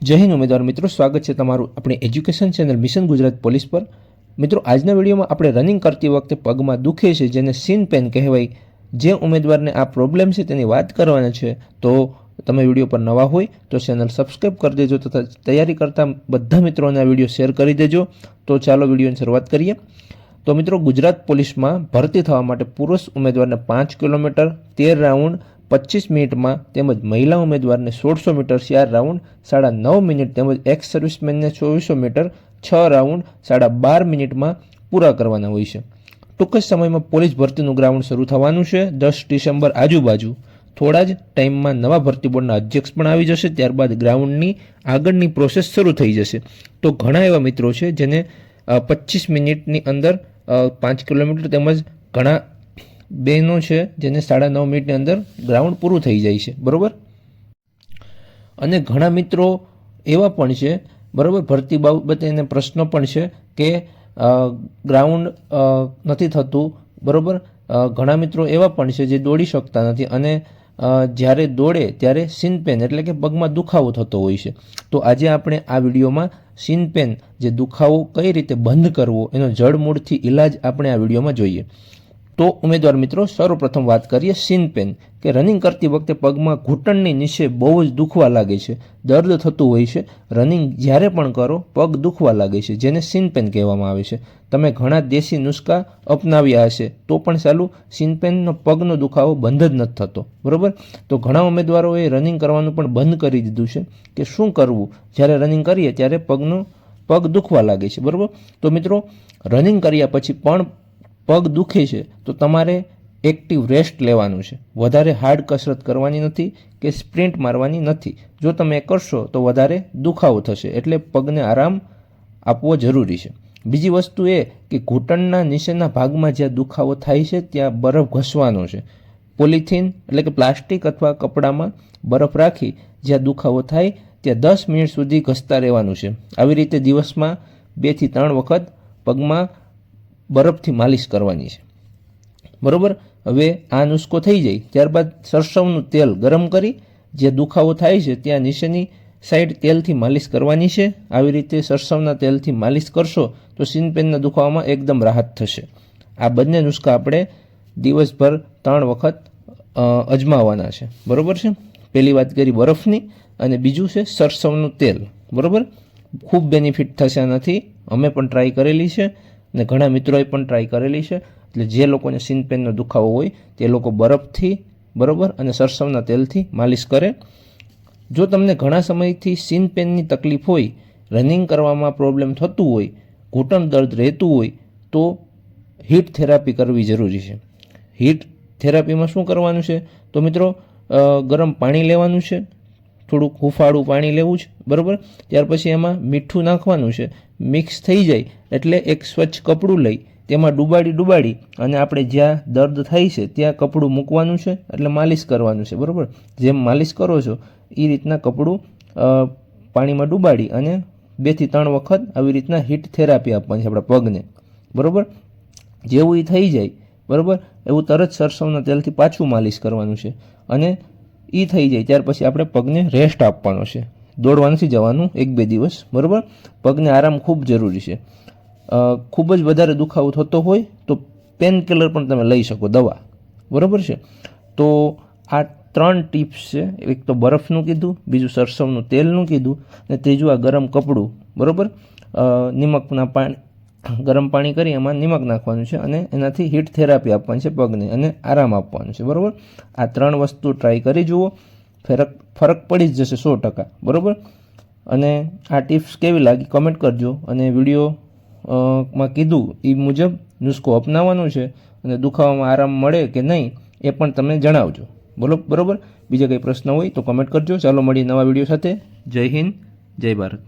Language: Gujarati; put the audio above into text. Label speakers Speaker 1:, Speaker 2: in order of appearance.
Speaker 1: જય હિન્દ ઉમેદવાર મિત્રો, સ્વાગત છે તમારું આપણી education channel mission Gujarat police પર. મિત્રો, આજના વિડીયોમાં આપણે રનિંગ કરતી વખતે પગમાં દુખે છે, જેને સીન પેન કહેવાય. જે ઉમેદવારને આ પ્રોબ્લેમ છે તેની વાત કરવાના છે, તો તમે વીડિયો પર નવા હોય તો ચેનલ સબસ્ક્રાઈબ કરી દેજો તથા તૈયારી કરતા બધા મિત્રોને આ વીડિયો શેર કરી દેજો. તો ચાલો વિડીયોની શરૂઆત કરીએ. તો મિત્રો, ગુજરાત પોલીસમાં ભરતી થવા માટે પુરુષ ઉમેદવારને પાંચ કિલોમીટર, તેર રાઉન્ડ પચીસ મિનિટમાં તેમજ મહિલા ઉમેદવારને સોળસો મીટર ચાર રાઉન્ડ, સાડા નવ મિનિટ તેમજ એક્સ સર્વિસમેનને ચોવીસો મીટર છ રાઉન્ડ, સાડા બાર મિનિટમાં પૂરા કરવાના હોય છે. ટૂંક જ સમયમાં પોલીસ ભરતીનું ગ્રાઉન્ડ શરૂ થવાનું છે. દસ ડિસેમ્બર આજુબાજુ. થોડા જ ટાઈમમાં નવા ભરતી બોર્ડના અધ્યક્ષ પણ આવી જશે. ત્યારબાદ ગ્રાઉન્ડની આગળની પ્રોસેસ શરૂ થઈ જશે. તો ઘણા એવા મિત્રો છે જેને પચીસ મિનિટની અંદર પાંચ કિલોમીટર તેમજ ઘણા બહેનો છે, જેને સાડા નવ મિનિટની અંદર ગ્રાઉન્ડ પૂરું થઈ જાય છે. બરાબર? અને ઘણા મિત્રો એવા પણ છે, બરાબર, ભરતી બાબતે એને પ્રશ્નો પણ છે કે ગ્રાઉન્ડ નથી થતું, બરાબર? ઘણા મિત્રો એવા પણ છે જે દોડી શકતા નથી અને જ્યારે દોડે ત્યારે સીન પેન એટલે કે પગમાં દુખાવો થતો હોય છે. તો આજે આપણે આ વિડીયોમાં સીન પેન, જે દુખાવો કઈ રીતે બંધ કરવો, એનો જડમૂળથી ઇલાજ આપણે આ વિડીયોમાં જોઈએ. તો ઉમેદવાર મિત્રો, સર્વપ્રથમ વાત કરીએ સીન પેન કે રનિંગ કરતી વખતે પગમાં ઘૂંટણની નીચે બહુ જ દુખવા લાગે છે, દર્દ થતું હોય છે. રનિંગ જ્યારે પણ કરો, પગ દુખવા લાગે છે, જેને સીન પેન કહેવામાં આવે છે. તમે ઘણા દેશી નુસ્ખા અપનાવ્યા હશે, તો પણ ચાલુ સીન પેનનો પગનો દુખાવો બંધ જ નથી થતો, બરાબર? તો ઘણા ઉમેદવારોએ રનિંગ કરવાનું પણ બંધ કરી દીધું છે, કે શું કરવું? જ્યારે રનિંગ કરીએ ત્યારે પગનો, પગ દુખવા લાગે છે, બરાબર? તો મિત્રો રનિંગ કર્યા પછી પણ પગ દુખે છે, તો તમારે એક્ટિવ રેસ્ટ લેવાનું છે. વધારે હાર્ડ કસરત કરવાની નથી કે સ્પ્રિન્ટ મારવાની નથી. જો તમે કરશો, તો વધારે દુખાવો થશે, એટલે પગને આરામ આપવો જરૂરી છે. બીજી વસ્તુ એ કે ઘૂંટણના નીચેના ભાગમાં જ્યાં દુખાવો થાય છે, ત્યાં બરફ ઘસવાનો છે. પોલિથીન એટલે કે પ્લાસ્ટિક અથવા કપડામાં બરફ રાખી જ્યાં દુખાવો થાય, ત્યાં દસ મિનિટ સુધી ઘસતા રહેવાનું છે. આવી રીતે દિવસમાં બેથી ત્રણ વખત પગમાં બરફથી માલિશ કરવાની છે. બરાબર? હવે આ નુસ્ખો થઈ જાય, ત્યારબાદ સરસવનું તેલ ગરમ કરી જે દુખાવો થાય છે ત્યાં નીચેની સાઈડ તેલથી માલિશ કરવાની છે. આવી રીતે સરસવના તેલથી માલિશ કરશો તો સીનપેનના દુખાવામાં એકદમ રાહત થશે. આ બંને નુસ્ખા આપણે દિવસભર ત્રણ વખત અજમાવવાના છે. બરાબર છે? પહેલી વાત કરી બરફની અને બીજું છે સરસવનું તેલ. બરાબર? ખૂબ બેનિફિટ થશે આનાથી. અમે પણ ટ્રાય કરેલી છે. અને ઘણા મિત્રોએ પણ ટ્રાય કરેલી છે. એટલે જે લોકોને સીન પેનનો દુખાવો હોય, તે લોકો બરફથી, બરાબર? અને સરસવના તેલથી માલિશ કરે. જો તમને ઘણા સમયથી સીન પેનની તકલીફ હોય રનિંગ કરવામાં પ્રોબ્લેમ થતું હોય, ઘૂંટણ દર્દ રહેતું હોય, તો હીટ થેરાપી કરવી જરૂરી છે. હીટ થેરાપીમાં શું કરવાનું છે? તો મિત્રો ગરમ પાણી લેવાનું છે. થોડુંક હુફાળું પાણી લેવું છે, બરાબર? ત્યાર પછી એમાં મીઠું નાખવાનું છે. મિક્સ થઈ જાય એટલે એક સ્વચ્છ કપડું લઈ, તેમાં ડુબાડી ડુબાડી અને આપણે જ્યાં દર્દ થાય છે ત્યાં કપડું મૂકવાનું છે એટલે માલિશ કરવાનું છે, બરાબર? જેમ માલિશ કરો છો એ રીતના કપડું પાણીમાં ડુબાડી અને બેથી ત્રણ વખત આવી રીતના હીટ થેરાપી આપવાની છે આપણા પગને, બરાબર? જેવું એ થઈ જાય, બરાબર? એવું તરત સરસવના તેલથી પાછું માલિશ કરવાનું છે. અને એ થઈ જાય. ત્યાર પછી આપણે પગને રેસ્ટ આપવાનો છે. દોડવા નથી જવાનું એક બે દિવસ, બરાબર? પગને આરામ ખૂબ જરૂરી છે. ખૂબ જ વધારે દુખાવો થતો હોય તો પેન કિલર પણ તમે લઈ શકો, દવા. બરાબર છે? તો આ ત્રણ ટિપ્સ છે. એક તો બરફનું કીધું, બીજું સરસવનું તેલનું કીધું અને ત્રીજું આ ગરમ કપડું. બરાબર? નિમકના પાણી ગરમ પાણી કરી એમાં નિમક નાખવાનું છે અને એનાથી હીટ થેરાપી આપવાની છે પગને અને આરામ આપવાનો છે, બરાબર? આ ત્રણ વસ્તુ ટ્રાય કરી જુઓ, ફરક ફરક પડી જ જશે સો ટકા, બરાબર? અને આ ટિપ્સ કેવી લાગી કમેન્ટ કરજો અને વીડિયો માં કીધું એ મુજબ નુસ્ખો અપનાવવાનો છે અને દુખાવામાં આરામ મળે કે નહીં એ પણ તમે જણાવજો, બોલો, બરાબર? બીજા કંઈ પ્રશ્ન હોય તો કમેન્ટ કરજો. ચાલો મળીએ નવા વીડિયો સાથે. જય હિન્દ, જય ભારત.